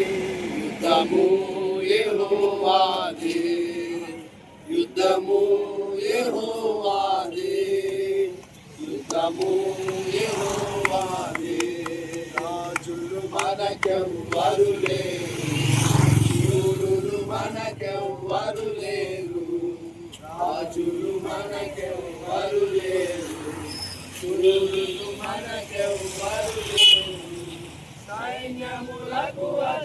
యుద్ధము యెహోవాదే యుద్ధము యెహోవాదే యుద్ధము యెహోవాదే రాజులు మనకెవ్వరు లేరు. శూరులు మనకెవ్వరు లేరు. రాజులు మనకెవ్వరు లేరు. శూరులు మనకెవ్వరు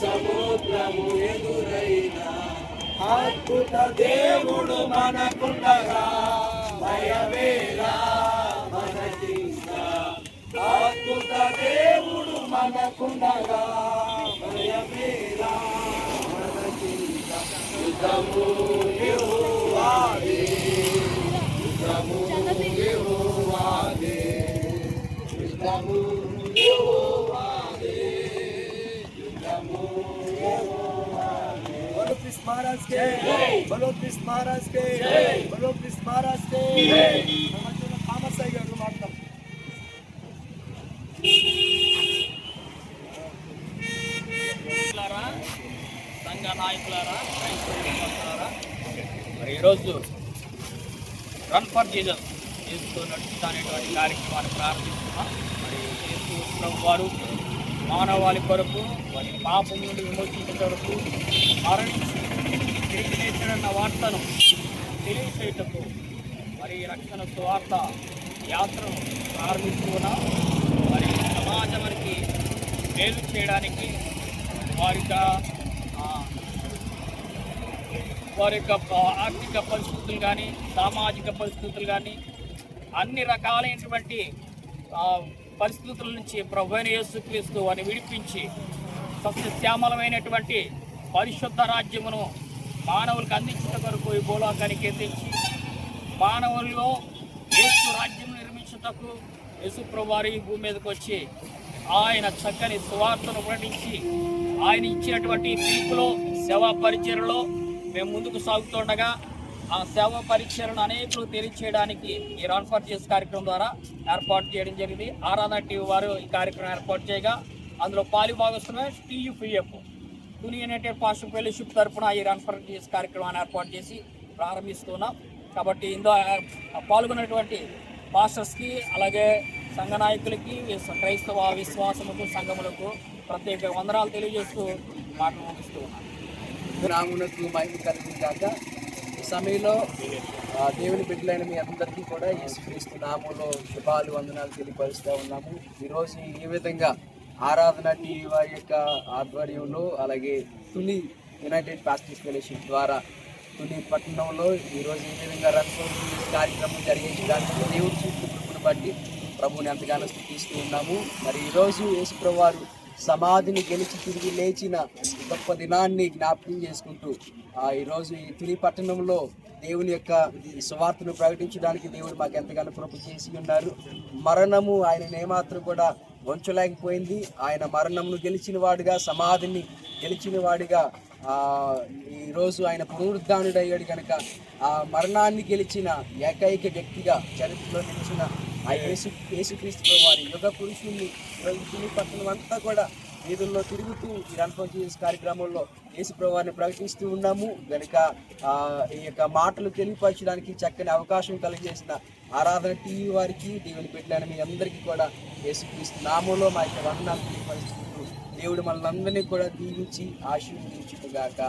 సముద్రము ఎదురైనా అద్భుత దేవుడు మనకుండగా భయమేలా మనకింకా. అద్భుత దేవుడు మనకుండగా భయమేలా మనకింకా. యుద్ధము महाराज के बोलो कृष्ण महाराज के बोलो कृष्ण महाराज के థామస్ అయ్య గారు మాట్లాడు నాయకులారా సంఘ నాయకులారా క్రైస్తవ విశ్వాసులారా మరి ఈరోజు రన్ ఫర్ జీజస్ చేస్తూ నడుచుతానేటువంటి కార్యక్రమాన్ని ప్రారంభిస్తున్నాం. మరి ప్రభు వారు మానవాళి కొరకు వారి పాపం నుండి విమోచించే కొరకు మరణించి తిరిగి లేచాడన్న వార్తను తెలియచేటకు మరి రక్షణ స్వార్థ యాత్రను ప్రారంభిస్తున్నా. మరి సమాజానికి మేలు చేయడానికి వారి యొక్క, వారి యొక్క ఆర్థిక పరిస్థితులు కానీ సామాజిక పరిస్థితులు కానీ అన్ని రకాలైనటువంటి పరిస్థితుల నుంచి ప్రభు యేసుక్రీస్తు వారిని విడిపించి సస్యశ్యామలమైనటువంటి పరిశుద్ధ రాజ్యమును మానవులకు అందించిన కొరకు ఈ భూలోకానికి తెచ్చి మానవుల్లో యేసు రాజ్యం నిర్మించుటకు యేసు ప్రభువారి భూమి మీదకి వచ్చి ఆయన చక్కని సువార్తను ప్రకటించి ఆయన ఇచ్చినటువంటి తీర్పులో సేవా పరిచయలో మేము ముందుకు సాగుతుండగా ఆ సేవా పరీక్షలను అనేకులు తెలియచేయడానికి ఈ రన్ ఫర్ చేస్ కార్యక్రమం ద్వారా ఏర్పాటు చేయడం జరిగింది. ఆరాధన టీవీ వారు ఈ కార్యక్రమం ఏర్పాటు చేయగా అందులో పాలి భాగస్తున్న TUPF Tuni united pastor fellowship తరపున ఈ రన్ ఫర్ చేస్ కార్యక్రమాన్ని ఏర్పాటు చేసి ప్రారంభిస్తున్నాం. కాబట్టి ఇందులో పాల్గొన్నటువంటి పాస్టర్స్కి అలాగే సంఘ నాయకులకి క్రైస్తవ విశ్వాసములకు సంఘములకు ప్రత్యేక వందనాలు తెలియజేస్తూ మాటలు ముగిస్తూ ఉన్నాను రామునకు మహిమ కలిగి కాక ఈ సమయంలో ఆ, దేవుని బిడ్డలైన మీ అందరికీ కూడా యేసుక్రీస్తు నామంలో శుభాలు వందనాలు తెలియపరుస్తూ ఉన్నాము. ఈరోజు ఈ విధంగా ఆరాధన టీవీ యొక్క ఆధ్వర్యంలో అలాగే తుని యునైటెడ్ పాస్టిస్ ఫెలోషిప్ ద్వారా తుని పట్టణంలో ఈరోజు ఈ విధంగా రన్ కార్యక్రమం జరిగించడానికి దేవుడి చూపును బట్టి ప్రభుని ఎంతగానో స్థితిస్తూ ఉన్నాము. మరి ఈరోజు యేసుప్రభు వారు సమాధిని గెలిచి తిరిగి లేచిన గొప్ప దినాన్ని జ్ఞాపకం చేసుకుంటూ ఆ ఈరోజు ఈ తిరి పట్టణంలో దేవుని యొక్క సువార్తను ప్రకటించడానికి దేవుడు మాకు ఎంతగానో కృప చేసి ఉన్నారు. మరణము ఆయన ఏమాత్రం కూడా వంచలేకపోయింది. ఆయన మరణమును గెలిచిన వాడుగా సమాధిని గెలిచిన వాడిగా ఈరోజు ఆయన పునరుద్ధానుడయ్యాడు కనుక ఆ మరణాన్ని గెలిచిన ఏకైక వ్యక్తిగా చరిత్రలో నిలిచిన ఆ యేసు యేసుక్రీస్తు వారి యుగ పురుషుణ్ణి ఈరోజు పట్టణం అంతా కూడా వీధుల్లో తిరుగుతూ ఈ రన్ఫోన్ జీసస్ కార్యక్రమంలో యేసు ప్రభువారిని ప్రకటిస్తూ ఉన్నాము. కనుక ఈ యొక్క మాటలు తెలియపరచడానికి చక్కని అవకాశం కలిగజేసిన ఆరాధన టీవీ వారికి దేవుని పెట్టిన మీ అందరికీ కూడా యేసుక్రీస్తు నామంలో మా యొక్క వందనాలు తెలియపరుచుకుంటూ దేవుడు మనల్ని అందరినీ కూడా దీవించి ఆశీర్వదించుగాక